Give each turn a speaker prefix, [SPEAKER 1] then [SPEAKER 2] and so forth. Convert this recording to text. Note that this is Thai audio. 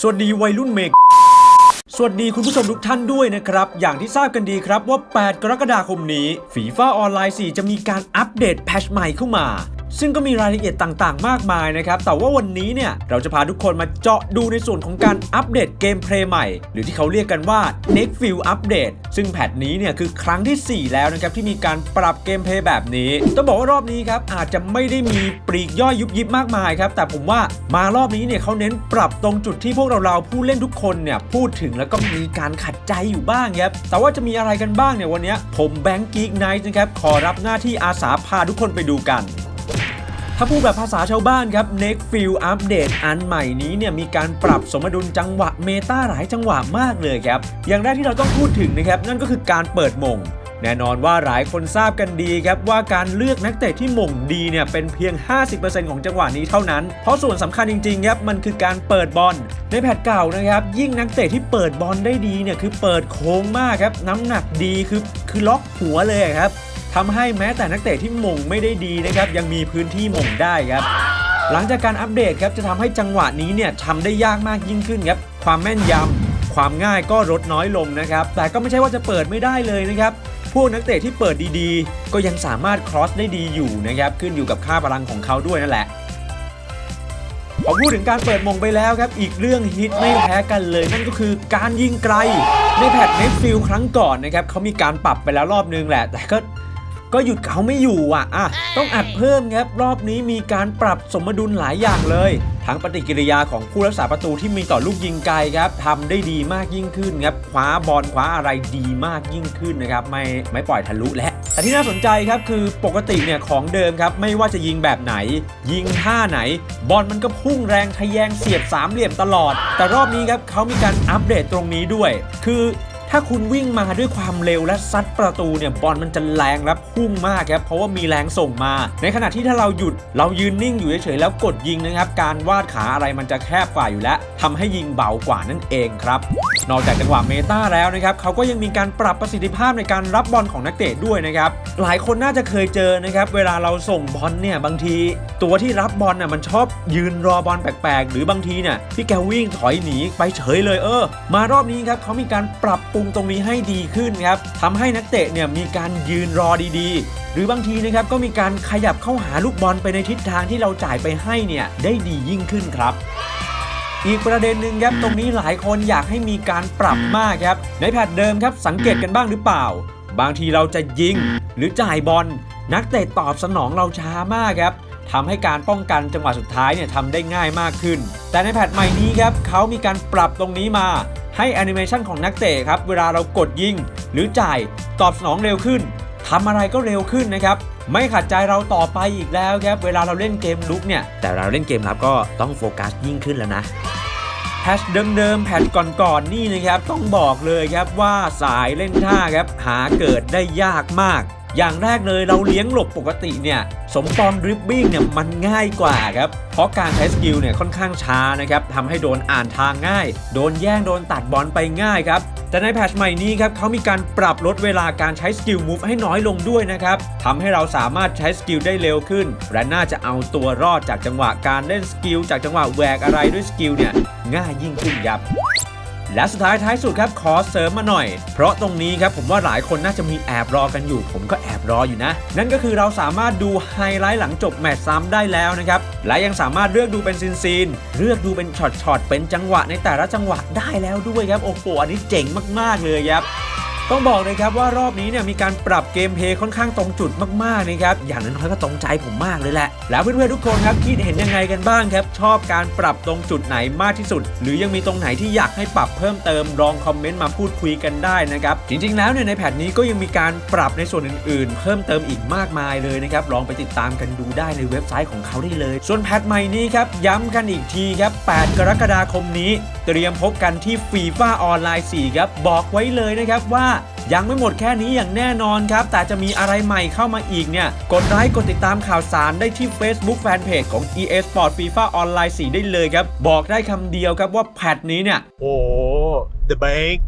[SPEAKER 1] สวัสดีวัยรุ่นเมกสวัสดีคุณผู้ชมทุกท่านด้วยนะครับ อย่างที่ทราบกันดีครับว่า 8 กรกฎาคมนี้ฟีฟ่าออนไลน์ 4 จะมีการอัปเดตแพทชใหม่เข้ามา ซึ่งก็มีรายละเอียดต่างๆ มากมายนะครับ แต่ว่าวันนี้เนี่ย เราจะพาทุกคนมาเจาะดูในส่วนของการอัปเดตเกมเพลย์ใหม่ หรือที่เขาเรียกกันว่า Next View Update ซึ่งแพทนี้เนี่ยคือครั้งที่ 4 แล้วนะครับ ที่มีการปรับเกมเพลย์แบบนี้ ต้องบอกว่ารอบนี้ครับ อาจจะไม่ได้มีปลีกย่อยยุบยิบมากมายครับ แต่ผมว่ามารอบนี้เนี่ยเขาเน้นปรับตรงจุดที่พวกเราเราๆผู้เล่นทุกคนเนี่ยพูดถึงแล้วก็มีการขัดใจอยู่บ้างครับ แต่ว่าจะมีอะไรกันบ้างเนี่ยวันนี้ผมแบงค์กีกไนท์นะครับขอรับหน้าที่อาสาพาทุกคนไปดูกัน ถ้าพูดแบบภาษาชาวบ้านครับ Next View Update อันใหม่นี้เนี่ยมีการปรับสมดุลจังหวะเมตาหลายจังหวะมากเลยครับ อย่างแรกที่เราต้องพูดถึงนะครับ นั่นก็คือการเปิดมงแน่นอนว่าหลายคนทราบกันดีครับ ว่าการเลือกนักเตะที่หม่งดีเนี่ยเป็นเพียง 50%ของจังหวะนี้เท่านั้น เพราะส่วนสำคัญจริงๆครับมันคือการเปิดบอล ในแพทเก่านะครับ ยิ่งนักเตะที่เปิดบอลได้ดีเนี่ยคือเปิดโค้งมากครับน้ำหนักดีคือคือล็อกหัวเลยครับ ทำให้แม้แต่นักเตะที่มงไม่ได้ดีนะครับยังมีพื้นที่มงได้ครับ หลังจากการอัปเดตครับจะทำให้จังหวะนี้เนี่ยทำได้ยากมากยิ่งขึ้นครับความแม่นยำความง่ายก็ลดน้อยลงนะครับ แต่ก็ไม่ใช่ว่าจะเปิดไม่ได้เลยนะครับพวกนักเตะที่เปิดดีๆ ก็ยังสามารถครอสได้ดีอยู่นะครับขึ้นอยู่กับค่าพลังของเขาด้วยนั่นแหละพอพูดถึงการเปิดมงไปแล้วครับ อีกเรื่องฮิตไม่แพ้กันเลย นั่นก็คือการยิงไกล ในแพทเน็ตฟิลครั้งก่อนนะครับเขามีการปรับไปแล้วรอบนึงแหละ แต่ก็ ก็หยุดเขาไม่อยู่อะอะต้องอัดเพิ่มครับรอบนี้มีการปรับสมดุลหลายอย่างเลย ทั้งปฏิกิริยาของผู้รักษาประตูที่มีต่อลูกยิงไกลครับทำได้ดีมากยิ่งขึ้นครับคว้าบอลคว้าอะไรดีมากยิ่งขึ้นนะครับไม่ไม่ปล่อยทะลุและแต่ที่น่าสนใจครับคือปกติเนี่ยของเดิมครับไม่ว่าจะยิงแบบไหน ยิงท่าไหน บอลมันก็พุ่งแรงทะแยงเสียบสามเหลี่ยมตลอด แต่รอบนี้ครับเขามีการอัปเดตตรงนี้ด้วย คือ ถ้าคุณวิ่งมาด้วยความเร็วและซัดประตูเนี่ยบอลมันจะแรงและพุ่งมากครับเพราะว่ามีแรงส่งมา ในขณะที่ถ้าเราหยุดเรายืนนิ่งอยู่เฉยๆแล้วกดยิงนะครับ การวาดขาอะไรมันจะแคบกว่าอยู่แล้วทำให้ยิงเบากว่านั่นเองครับ นอกจากจังหวะเมตาแล้วนะครับเขาก็ยังมีการปรับประสิทธิภาพในการรับบอลของนักเตะด้วยนะครับหลายคนน่าจะเคยเจอนะครับเวลาเราส่งบอลเนี่ยบางที ตัวที่รับบอลน่ะมันชอบยืนรอบอลแปลกๆ หรือบางทีเนี่ยที่แกวิ่งถอยหนีไปเฉยเลยเออ มารอบนี้ครับเขามีการปรับปรุงตรงนี้ให้ดีขึ้นครับทำให้นักเตะเนี่ยมีการยืนรอดีๆ หรือบางทีนะครับก็มีการขยับเข้าหาลูกบอลไปในทิศทางที่เราจ่ายไปให้เนี่ยได้ดียิ่งขึ้นครับอีกประเด็นหนึ่งครับตรงนี้หลายคนอยากให้มีการปรับมากครับในแพทเดิมครับสังเกตกันบ้างหรือเปล่า บางทีเราจะยิง หรือจ่ายบอลนักเตะตอบสนองเราช้ามากครับทำให้การป้องกันจังหวะสุดท้ายเนี่ยทำได้ง่ายมากขึ้น แต่ในแพทใหม่นี้ครับเขามีการปรับตรงนี้มา ให้แอนิเมชันของนักเตะครับ เวลาเรากดยิง หรือจ่ายตอบสนองเร็วขึ้นทำอะไรก็เร็วขึ้นนะครับไม่ขัดใจเราต่อไปอีกแล้วครับ เวลาเราเล่นเกมลุกเนี่ย แต่เราเล่นเกมรับก็ต้องโฟกัสยิ่งขึ้นแล้วนะแพทเดิมๆแพทก่อนๆนี่นะครับ ต้องบอกเลยครับว่าสายเล่นท่าครับหาเกิดได้ยากมาก อย่างแรกเลยเราเลี้ยงหลบปกติเนี่ยสมปองดริบบิ้งเนี่ยมันง่ายกว่าครับเพราะการใช้สกิลเนี่ยค่อนข้างช้านะครับทำให้โดนอ่านทางง่าย โดนแย่งโดนตัดบอลไปง่ายครับแต่ในแพทช์ใหม่นี้ครับเขามีการปรับลดเวลาการใช้สกิลมูฟให้น้อยลงด้วยนะครับทำให้เราสามารถใช้สกิลได้เร็วขึ้น และน่าจะเอาตัวรอดจากจังหวะการเล่นสกิลจากจังหวะแหวกอะไรด้วยสกิลเนี่ยง่ายยิ่งขึ้นครับ และสุดท้ายท้ายสุดครับขอเสริมมาหน่อย เพราะตรงนี้ครับผมว่าหลายคนน่าจะมีแอบรอกันอยู่ ผมก็แอบรออยู่นะ นั่นก็คือเราสามารถดูไฮไลท์หลังจบแมตช์ซ้ำได้แล้วนะครับ และยังสามารถเลือกดูเป็นซีนซีนๆเลือกดูเป็นช็อตๆเป็นจังหวะในแต่ละจังหวะได้แล้วด้วยครับโอ้โหอันนี้เจ๋งมากๆเลยครับ ต้องบอกเลยครับว่ารอบนี้เนี่ยมีการปรับเกมเพลย์ค่อนข้างตรงจุดมากๆนะครับอย่างน้อยๆก็ตรงใจผมมากเลยแหละ แล้วเพื่อนๆทุกคนครับคิดเห็นยังไงกันบ้างครับ ชอบการปรับตรงจุดไหนมากที่สุด หรือยังมีตรงไหนที่อยากให้ปรับเพิ่มเติมลองคอมเมนต์มาพูดคุยกันได้นะครับจริงๆแล้วเนี่ยในแพทนี้ก็ยังมีการปรับในส่วนอื่นๆ เพิ่มเติมอีกมากมายเลยนะครับลองไปติดตามกันดูได้ในเว็บไซต์ของเขาได้เลย ส่วนแพทใหม่นี้ครับย้ำกันอีกทีครับ 8 กรกฎาคมนี้ เตรียมพบกันที่ฟีฟ่าออนไลน์4ครับบอกไว้เลยนะครับว่ายังไม่หมดแค่นี้อย่างแน่นอนครับ แต่จะมีอะไรใหม่เข้ามาอีกเนี่ย กดไลค์กดติดตามข่าวสารได้ที่ Facebook Fanpage ของ EA Sport FIFA Online 4 ได้เลยครับ บอกได้คำเดียวครับว่าแพทนี้เนี่ย
[SPEAKER 2] โอ้ The Bank